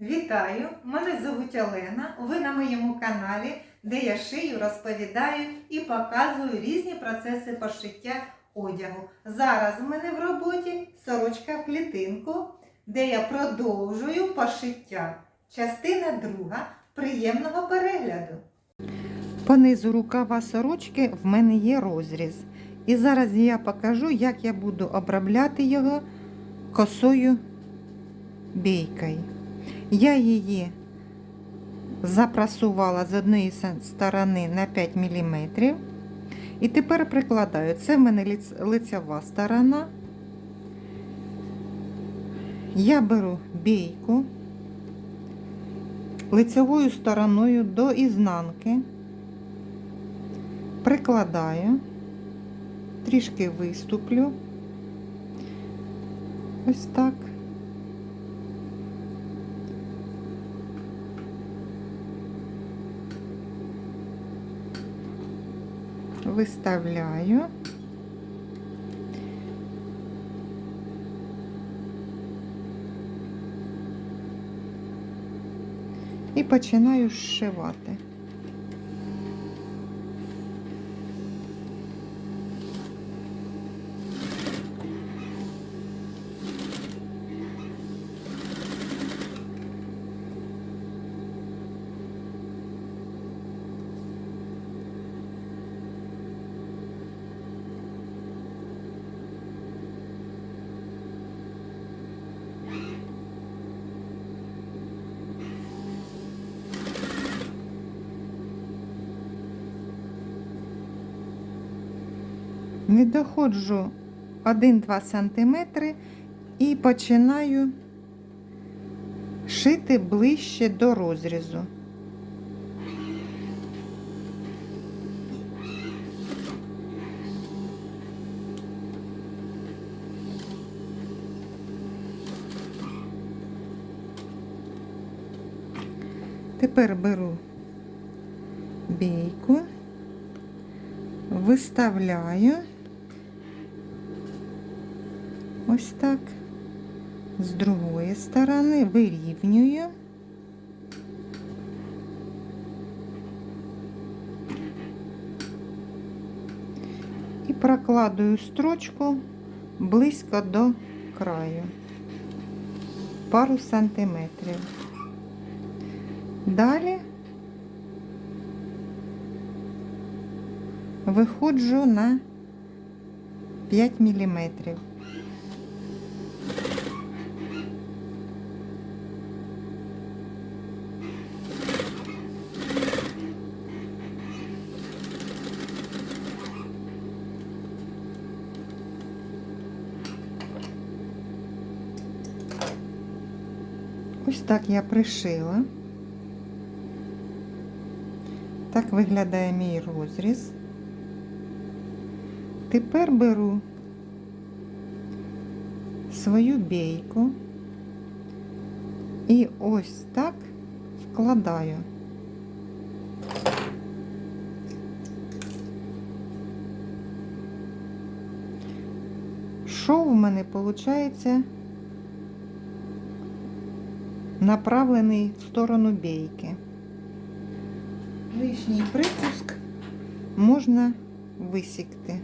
Вітаю! Мене звуть Олена. Ви на моєму каналі, де я шию, розповідаю і показую різні процеси пошиття одягу. Зараз в мене в роботі сорочка в клітинку, де я продовжую пошиття. Частина друга приємного перегляду. По низу рукава сорочки в мене є розріз. І зараз я покажу, як я буду обробляти його косою бійкою. Я її запрасувала з однієї сторони на 5 мм. І тепер прикладаю. Це в мене лицева сторона. Я беру бійку лицевою стороною до ізнанки, прикладаю, трішки виступлю. Ось так. Виставляю. І починаю зшивати. Не доходжу 1-2 см і починаю шити ближче до розрізу. Тепер беру бійку виставляю ось так, з другої сторони вирівнюю. І прокладую строчку близько до краю, пару сантиметрів. Далі виходжу на 5 міліметрів. Так я пришила. Так виглядає мій розріз. Тепер беру свою бійку і ось так вкладаю. Шов у мене виходить направлений в сторону бійки. Лишній припуск можна висікти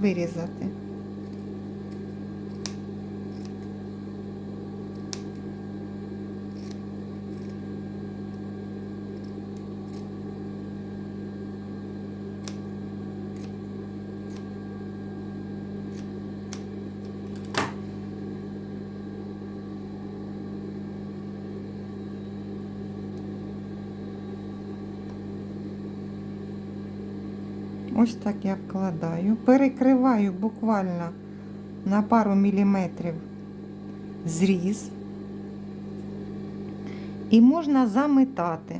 вирізати. Ось так я вкладаю, перекриваю буквально на пару міліметрів зріз і можна заметати.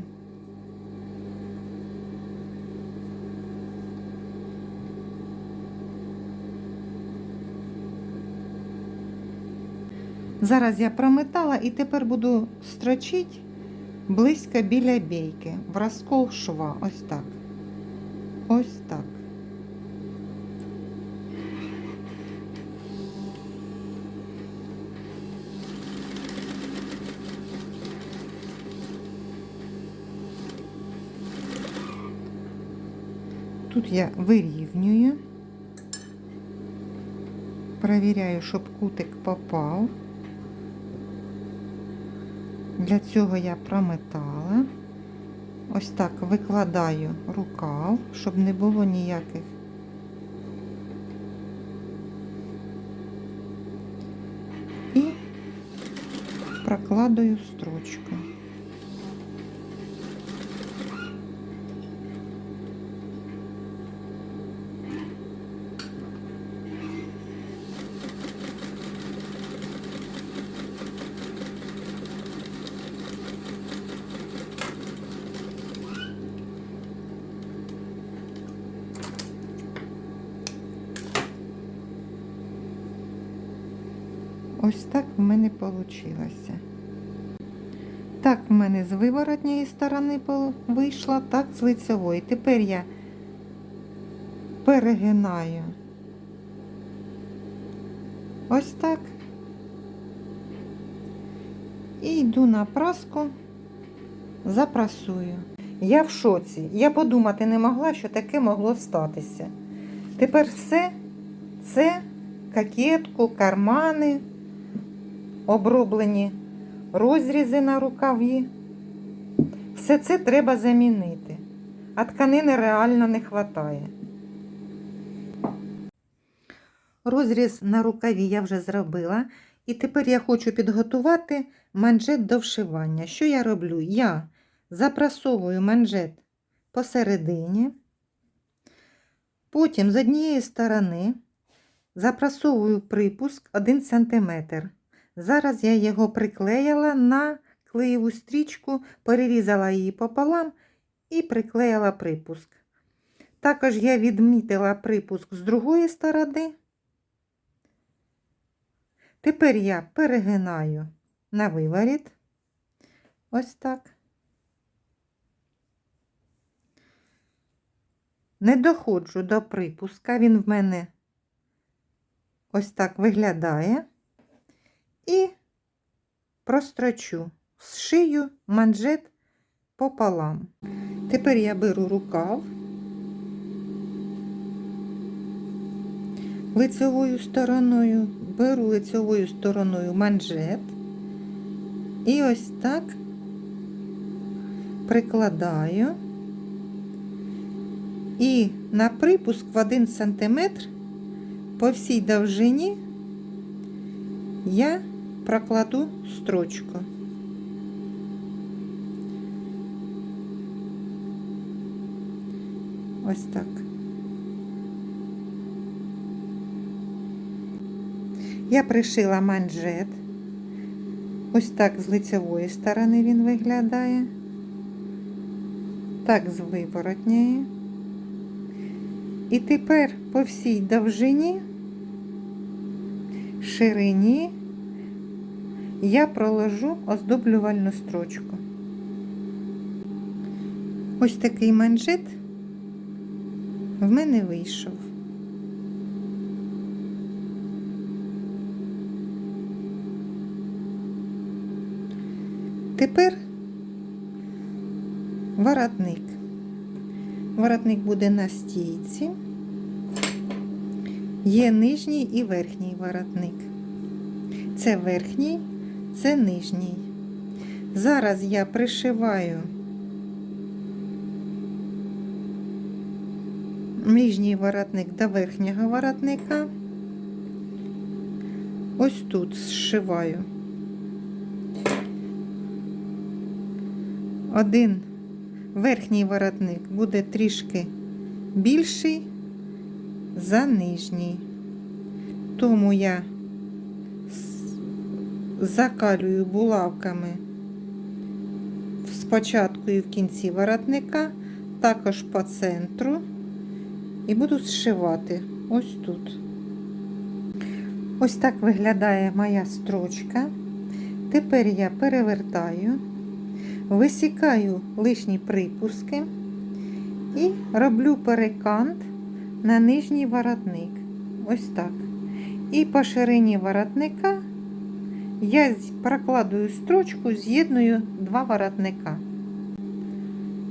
Зараз я прометала і тепер буду строчити близько біля бійки, в розкол шва, ось так. Ось так. Тут я вирівнюю, перевіряю, щоб кутик попав. Для цього я прометала. Ось так викладаю рукав, щоб не було ніяких. І прокладаю строчку. Ось так в мене вийшло. Так в мене з виворотньої сторони вийшло, так з лицевої. Тепер я перегинаю. Ось так. І йду на праску, запрасую. Я в шоці. Я подумати не могла, що таке могло статися. Тепер все це кокетку, кармани, оброблені розрізи на рукаві. Все це треба замінити, а тканини реально не вистачає. Розріз на рукаві я вже зробила, і тепер я хочу підготувати манжет до вшивання. Що я роблю? Я запрасовую манжет посередині, потім з однієї сторони запрасовую припуск 1 см. Зараз я його приклеїла на клеєву стрічку, перерізала її пополам і приклеїла припуск. Також я відмітила припуск з другої сторони. Тепер я перегинаю на виворіт. Ось так. Не доходжу до припуска, він в мене ось так виглядає. І прострочу, зшию манжет пополам. Тепер я беру рукав лицевою стороною, беру лицевою стороною манжет і ось так прикладаю і на припуск в 1 см по всій довжині я прокладу строчку. Ось так. Я пришила манжет. Ось так з лицевої сторони він виглядає. Так з виворотньої. І тепер по всій довжині, ширині я проложу оздоблювальну строчку. Ось такий манжет в мене вийшов. Тепер воротник. Воротник буде на стійці. Є нижній і верхній воротник. Це верхній, це нижній. Зараз я пришиваю нижній воротник до верхнього воротника. Ось тут зшиваю. Один верхній воротник буде трішки більший за нижній. Тому я закалюю булавками спочатку і в кінці воротника, також по центру, і буду зшивати ось тут. Ось так виглядає моя строчка. Тепер я перевертаю, висікаю лишні припуски і роблю перекант на нижній воротник. Ось так. І по ширині воротника я прокладую строчку, з'єдную два воротника.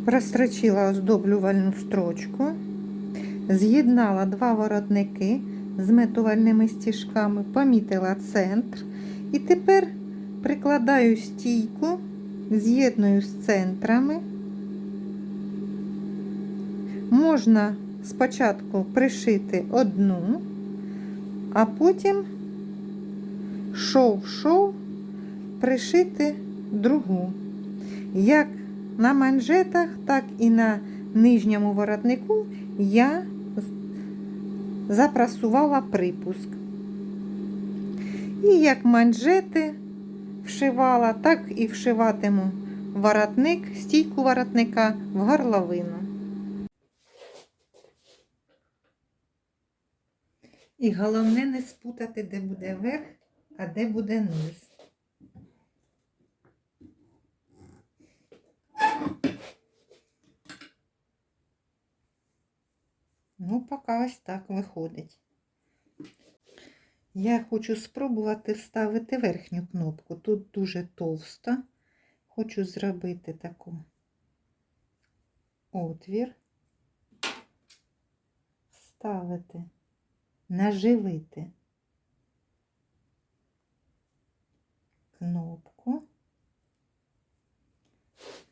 Прострочила оздоблювальну строчку. З'єднала два воротники з метувальними стіжками, помітила центр. І тепер прикладаю стійку, з'єдную з центрами. Можна спочатку пришити одну, а потім шов-шов пришити другу. Як на манжетах, так і на нижньому воротнику я запрасувала припуск. І як манжети вшивала, так і вшиватиму воротник, стійку воротника в горловину. І головне не спутати, де буде верх, а де буде низ. Ну, поки ось так виходить. Я хочу спробувати вставити верхню кнопку. Тут дуже товста. Хочу зробити таку отвір, вставити, наживити кнопку.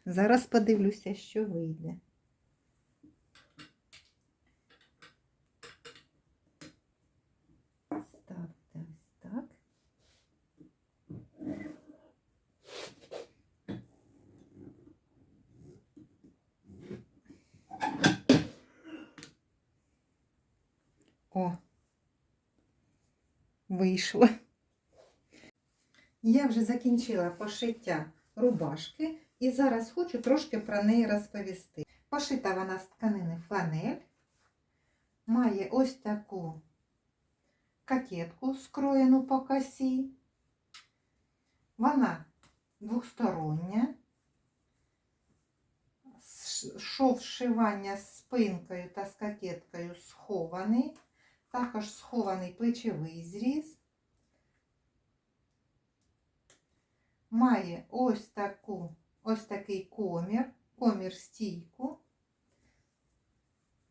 Зараз подивлюся, що вийде. Ставте ось так. О, вийшло. Я вже закінчила пошиття рубашки і зараз хочу трошки про неї розповісти. Пошита вона з тканини фланель, має ось таку кокетку скроєну по косі. Вона двостороння. Шов зшивання з спинкою та з кокеткою схований. Також схований плечовий зріз. Має ось таку, ось такий комір, комір стійку.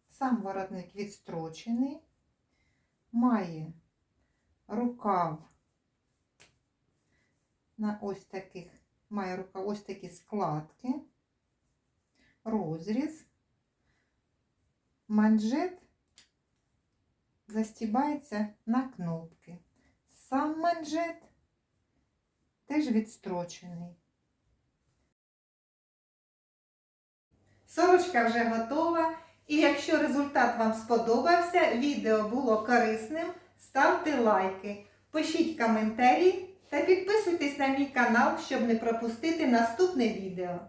Сам воротник відстрочений. Має рукав на ось таких, має рукав ось такі складки, розріз, манжет застібається на кнопки. Сам манжет теж відстрочений. Сорочка вже готова. І якщо результат вам сподобався, відео було корисним, ставте лайки, пишіть коментарі та підписуйтесь на мій канал, щоб не пропустити наступне відео.